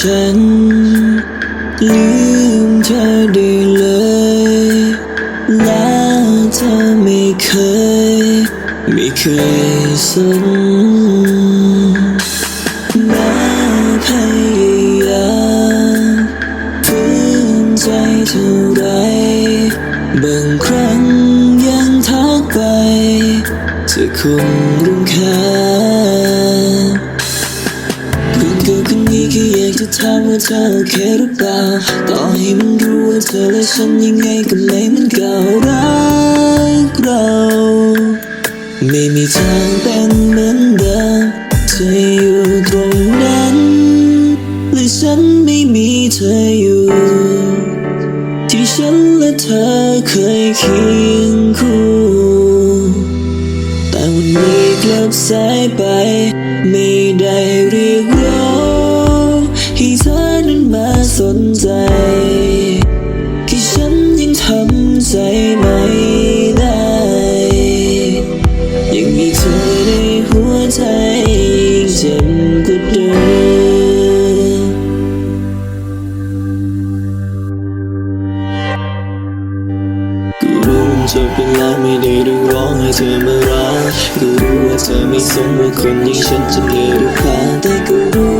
ฉัน ลืมเธอได้เลยแล้วเธอไม่เคย ไม่เคยสนแม้พยายามฝืนใจเท่าไร บางครั้งยังทักไปเธอคงรำคาญ ถามว่าเธอโอเคหรือเปล่าต่อให้มันรู้ว่าเธอและฉันยังไงก็ไม่เหมันเก่ารักเรา ไม่มีทางเป็นเหมือนเดิมเธออยู่ตรงนั้นและฉันไม่มีเธออยู่ ที่ฉันและเธอเคยเคียงคู่แต่วันนี้กลับสายไป ไม่ได้เรียก รู้มันจบไปแล้วไม่ได้เรียกร้องให้เธอมารักก็รู้ว่าเธอไม่สนว่าคนอย่างฉันจะเกลียดหรือเปล่าแต่ก็รู้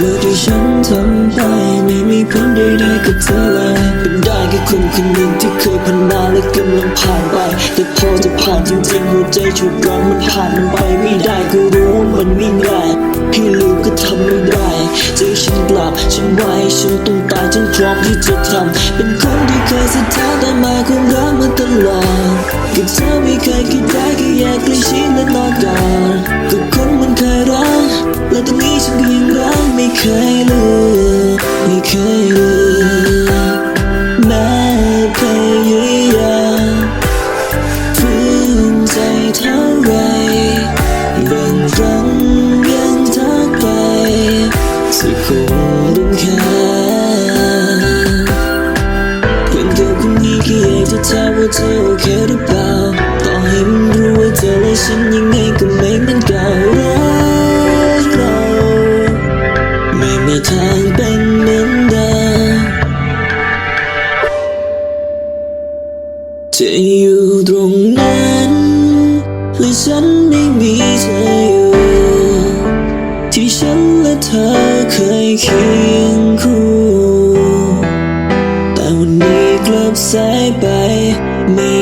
ว่าที่ฉันทำไปไม่มีผลใดๆกับเธอเลยเป็นได้แค่คนคนหนึ่งที่เคยผ่านมาและกำลังผ่านไป แต่พอจะผ่านจริงๆหัวใจฉุกร้อนมันผ่านมันไปไม่ได้ก็รู้ว่ามันไม่ง่าย ฉันไหวฉันต้องตายฉันพร้อมที่จะทำเป็นคนที่เคยสุดทธาแต่มาคงรักมาตลอดกับเธอไม่เคยคิดได้ก็แค่อยากใกล้ชิดและนอนกอดกับคนมันเคยรักและตอนนี้ฉันก็ยังรักไม่เคยลืม ถามว่าเธอโอเคหรือเปล่าต่อให้มันรู้ว่าเธอและฉันยังไงก็ไม่เหมือนก่ารักเราไม่มีทางเป็นเหมือนเดิมจะอยู่ตรงนั้นและฉันไม่มีเธออยู่ที่ฉันและเธอเคยเคียงคู่ กลับสายไปไม่